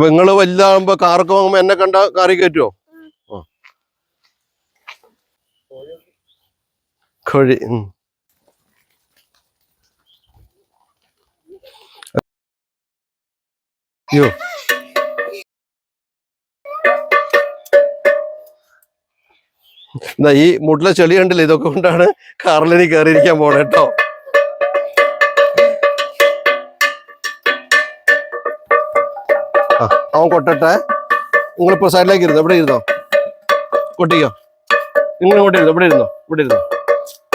അപ്പൊ നിങ്ങൾ വലുതാകുമ്പോ കാറൊക്കെ വാങ്ങുമ്പോ എന്നെ കണ്ട കാറി കയറ്റുമോ ആ. കോഴി. അയ്യോ എന്നാ ഈ മുട്ടിലെ ചെളി കണ്ടില്ല ഇതൊക്കെ കൊണ്ടാണ് കാറിലിനി കയറിയിരിക്കാൻ പോണേ കേട്ടോ ആ അവൻ കൊട്ടട്ടെ. നിങ്ങൾ നിങ്ങളിപ്പോ സൈഡിലേക്ക് ഇരുന്നോ? ഇവിടെ ഇരുന്നോ? കൊട്ടിക്കോ. നിങ്ങൾ ഇങ്ങോട്ട് ഇരുന്നോ? ഇവിടെ ഇരുന്നോ? ഇവിടെ ഇരുന്നോ?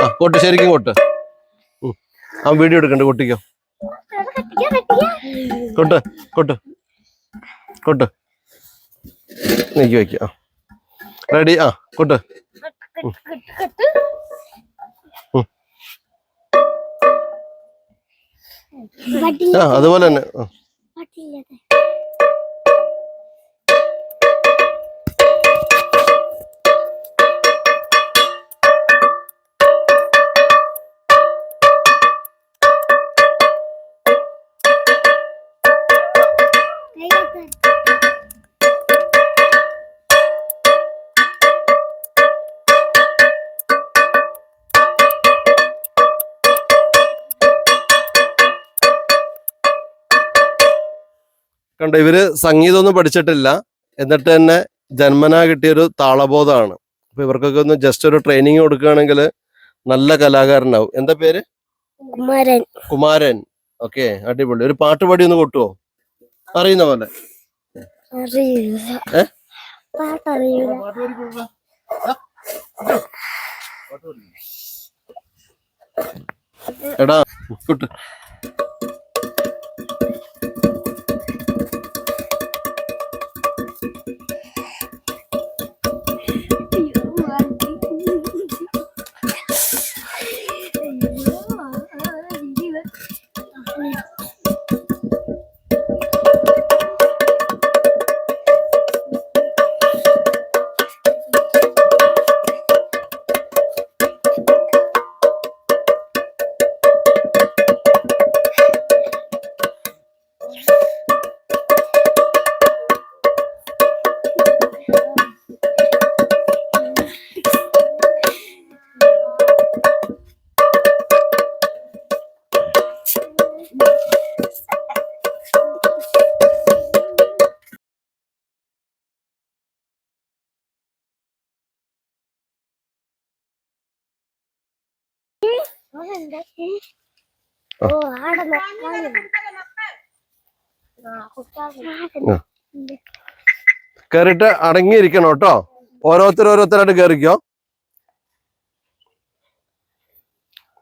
ആ കൊട്ട്. ശരിക്കും കൊട്ട്. അവൻ വീഡിയോ എടുക്കണ്ട്. കൊട്ടിക്കോ. കൊട്ട് കൊട്ട് കൊട്ട്. നീക്കി വയ്ക്കുക ആ. റെഡി ആ കൊട്ട്. ആ അതുപോലെ തന്നെ. കണ്ടോ ഇവർ സംഗീതമൊന്നും പഠിച്ചിട്ടില്ല. എന്നിട്ട് തന്നെ ജന്മനാ കിട്ടിയൊരു താളബോധമാണ്. അപ്പൊ ഇവർക്കൊക്കെ ഒന്ന് ജസ്റ്റ് ഒരു ട്രെയിനിങ് കൊടുക്കുകയാണെങ്കിൽ നല്ല കലാകാരനാവും. എന്താ പേര്? കുമാരൻ. കുമാരൻ. ഓക്കെ അടിപൊളി. ഒരു പാട്ട് പാടി ഒന്ന് കൊട്ടുവോ? അറിയുന്ന പോലെ. എടാ കൊട്ട്. കയറിയിട്ട് അടങ്ങിയിരിക്കണം കേട്ടോ. ഓരോരുത്തർ ഓരോരുത്തരായിട്ട് കേറിക്കോ.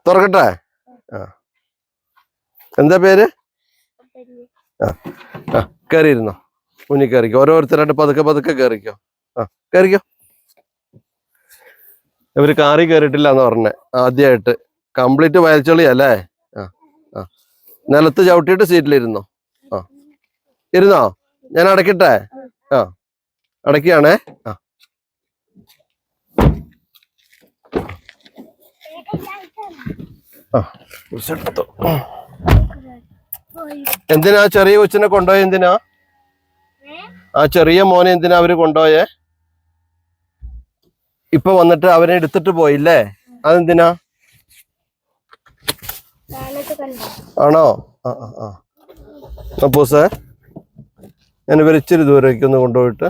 തുറക്കട്ടെ? ആ. എന്താ പേര്? ആ ആ കയറിയിരുന്നോ മുന്നിൽ കയറിക്കോ ഓരോരുത്തരായിട്ട് പതുക്കെ പതുക്കെ കയറിക്കോ ആ കയറിക്കോ ഇവർ കാറി കയറിയിട്ടില്ല എന്ന് പറഞ്ഞേ ആദ്യമായിട്ട് കംപ്ലീറ്റ് വയൽച്ചെളി അല്ലേ ആ ആ. നിലത്ത് ചവിട്ടിയിട്ട് സീറ്റിലിരുന്നോ? ആ. ഇരുന്നോ? ഞാൻ അടക്കട്ടെ ആ. അടയ്ക്കുകയാണേ? ആ. എന്തിനാ ചെറിയ കൊച്ചിനെ കൊണ്ടുപോയ എന്തിനാ? ആ ചെറിയ മോനെ എന്തിനാ അവർ കൊണ്ടുപോയേ? ഇപ്പൊ വന്നിട്ട് അവരെ എടുത്തിട്ട് പോയില്ലേ? അതെന്തിനാ? ആണോ? ആ ആ ആ. സാർ ഞാൻ ഇവർ ഇച്ചിരി ദൂരേക്ക് ഒന്ന് കൊണ്ടുപോയിട്ട്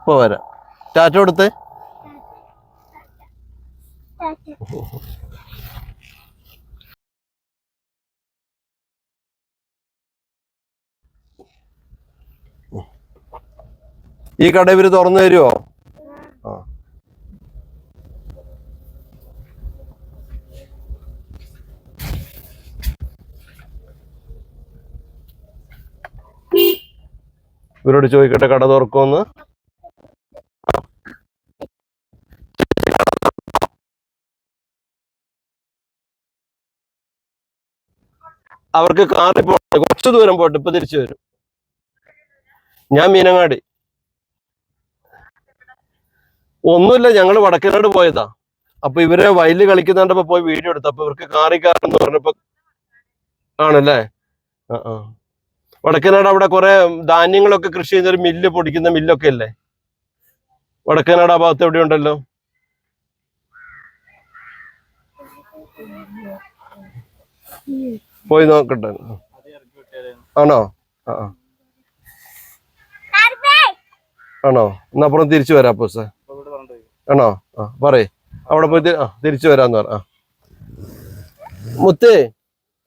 ഇപ്പോൾ വരാം. ടാറ്റ കൊടുത്തേ? ഈ കട ഇവർ തുറന്നു തരുമോ ആ ഇവരോട് ചോദിക്കട്ടെ കട തുറക്കുമെന്ന്? അവർക്ക് കാറിൽ പോട്ടെ കുറച്ച് ദൂരം പോട്ടെ ഇപ്പൊ തിരിച്ചു വരും. ഞാൻ മീനങ്ങാടി. ഒന്നുമില്ല ഞങ്ങൾ വടക്കനാട് പോയതാ. അപ്പൊ ഇവരെ വയലിൽ കളിക്കുന്നുണ്ടപ്പോ പോയി വീഡിയോ എടുത്തു. അപ്പൊ ഇവർക്ക് കാറി കയറണമെന്ന് പറഞ്ഞപ്പോ ആണല്ലേ? ആ ആ. വടക്കനാട് അവിടെ കുറെ ധാന്യങ്ങളൊക്കെ കൃഷി ചെയ്യുന്ന ഒരു മില്ല് പൊടിക്കുന്ന മില്ലൊക്കെ അല്ലേ വടക്കനാട് ആ ഭാഗത്ത് എവിടെ ഉണ്ടല്ലോ? പോയി നോക്കട്ടെ. ആണോ? ആ. ആണോ? എന്നാ അപ്പുറം തിരിച്ചു വരാം അപ്പോ സാർ ആണോ? ആ പറയേ. അവിടെ പോയി തിരിച്ചു വരാന്ന് പറ ആ. മുത്തേ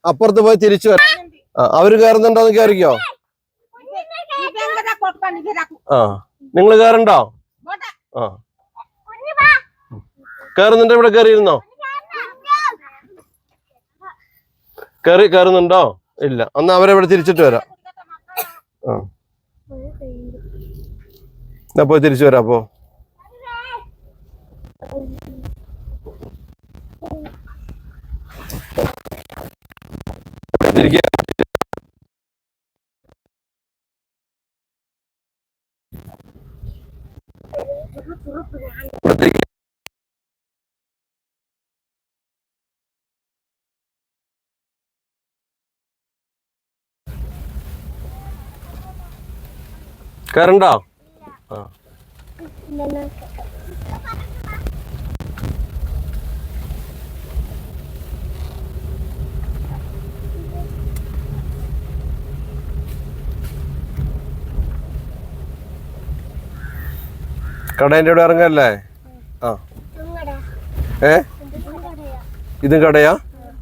അപ്പുറത്ത് പോയി തിരിച്ചു വരാം. അവർ കയറുന്നുണ്ടോന്ന് കയറിക്കോ ആ നിങ്ങൾ കയറണ്ടോ? ആ. കയറുന്നുണ്ടോ? ഇവിടെ കയറിയിരുന്നോ? കയറി കയറുന്നുണ്ടോ? ഇല്ല. ഒന്ന് അവരെ ഇവിടെ തിരിച്ചിട്ട് വരാം. ആ. അപ്പോ തിരിച്ചു വരാം അപ്പോ തിരിക്കുക കയറണ്ടോ ആ കടേന്റെ ഇവിടെ ഇറങ്ങല്ലേ? ആ. ഏ? ഇതും കടയാ?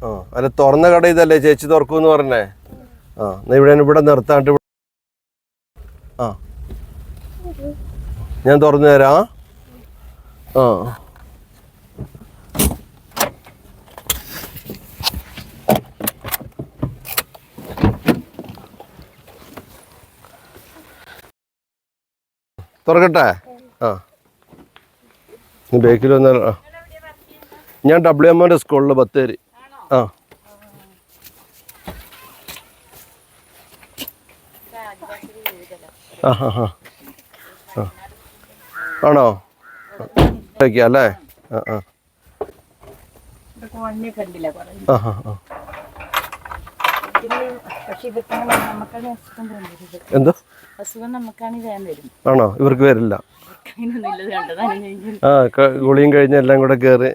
ആ. അല്ല തുറന്ന കട ഇതല്ലേ ചേച്ചി തുറക്കൂന്ന് പറഞ്ഞേ? ആ എന്നാ ഇവിടെ ഇവിടെ നിർത്താണ്ട് ആ. ഞാൻ തുറന്നു തരാ. ആ. തുറക്കട്ടെ? ആ. ബേക്കിൽ വന്നാൽ ആ. ഞാൻ ഡബ്ല്യു എം സ്കൂളിൽ ബത്തേരി ആ. ആ ഹാ ഹാ ആ. ആണോ? അല്ലേ? ആ ആ. ആ ഹാ ആ. എന്തോ? ആണോ? ഇവർക്ക് വരില്ല. ആ ഗുളിയും കഴിഞ്ഞ് എല്ലാം കൂടെ കയറി